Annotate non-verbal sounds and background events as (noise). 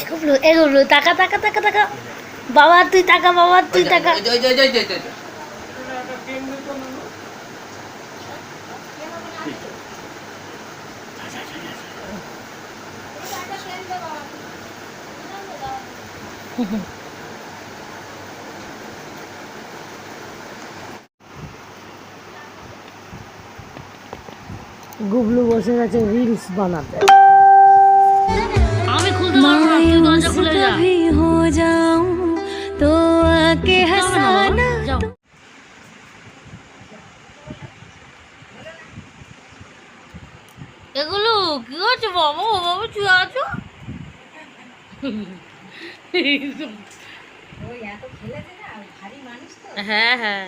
এগুলো এগুলো টাকা টাকা টাকা টাকা। বাবা তুই টাকা বাবা তুই টাকা। গুবলু বসে গেছে রিলস বানাতে। (laughs) দরজা খুলে যা कभी हो जाऊं तो आके हंसाना যাও এগুলো কি হচ্ছে বাবা ও বাবা তুই আছো হ্যাঁ হ্যাঁ